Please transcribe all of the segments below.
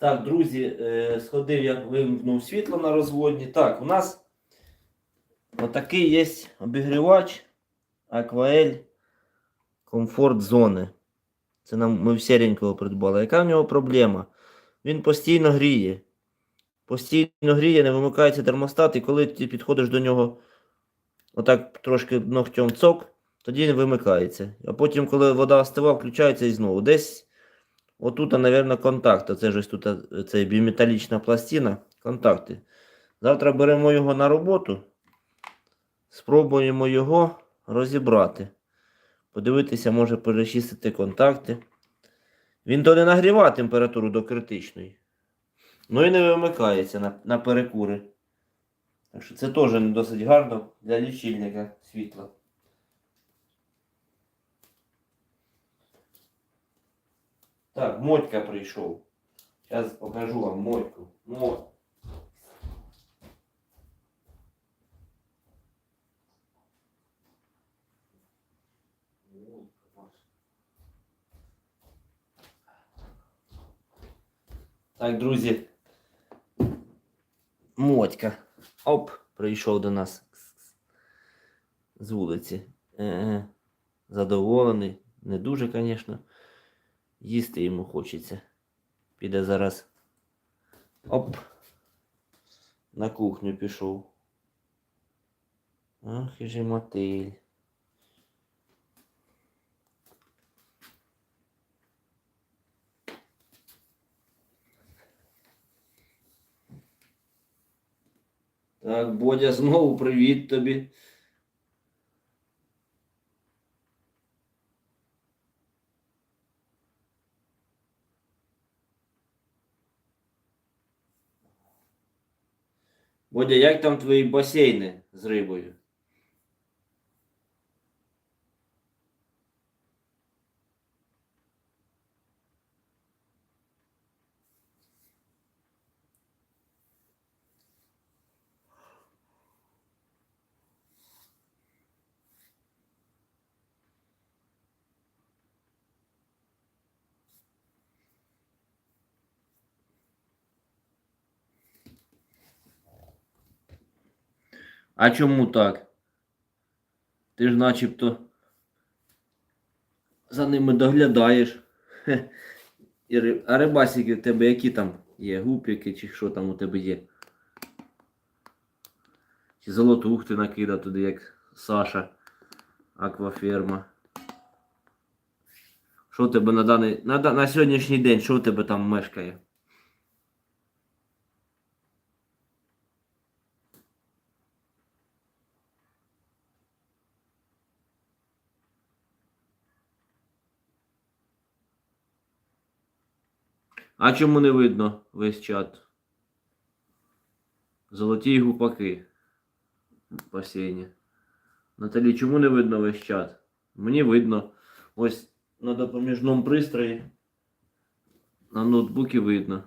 Так, друзі, е, сходив, я вимкнув світло на розводні. Так, у нас отакий є обігрівач Aquael Comfort Zone. Це нам ми в серенького придбали. Яка в нього проблема? Він постійно гріє. Постійно гріє, не вимикається термостат, і коли ти підходиш до нього отак трошки ногтем цок, тоді він вимикається. А потім, коли вода остива, включається і знову. Десь отут, мабуть, контакт. Це ж тут це біметалічна пластина. Контакти. Завтра беремо його на роботу. Спробуємо його розібрати. Подивитися, може перечистити контакти. Він то не нагріває температуру до критичної. Ну і не вимикається на, на перекури. Так що це теж не досить гарно для лічильника світла. Так, Мотька прийшов. Зараз покажу вам Мотьку. Моть. Так, друзі. Мотька. Оп, прийшов до нас з вулиці. Е, задоволений. Не дуже, звісно. Їсти йому хочеться. Піде зараз. Оп. На кухню пішов. Ах, і же мотиль. Так, Бодя, знову привіт тобі. Бодя, як там твої басейни з рибою? А чому так? Ти ж начебто за ними доглядаєш. Хе. А рибасики в тебе які там є? Гупіки чи що там у тебе є? Чи золотух ти накидав туди, як Саша, акваферма. Що тебе на даний. На, на сьогоднішній день, що у тебе там мешкає? А чому не видно весь чат? Золоті гупаки басейні. Наталі, чому не видно весь чат? Мені видно. Ось на допоміжному пристрої. На ноутбуці видно.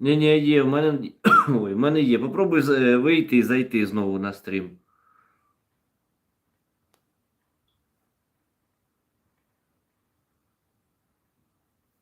Ні, ні, є, в мене. Ой, в мене є. Попробуй е, вийти і зайти знову на стрім.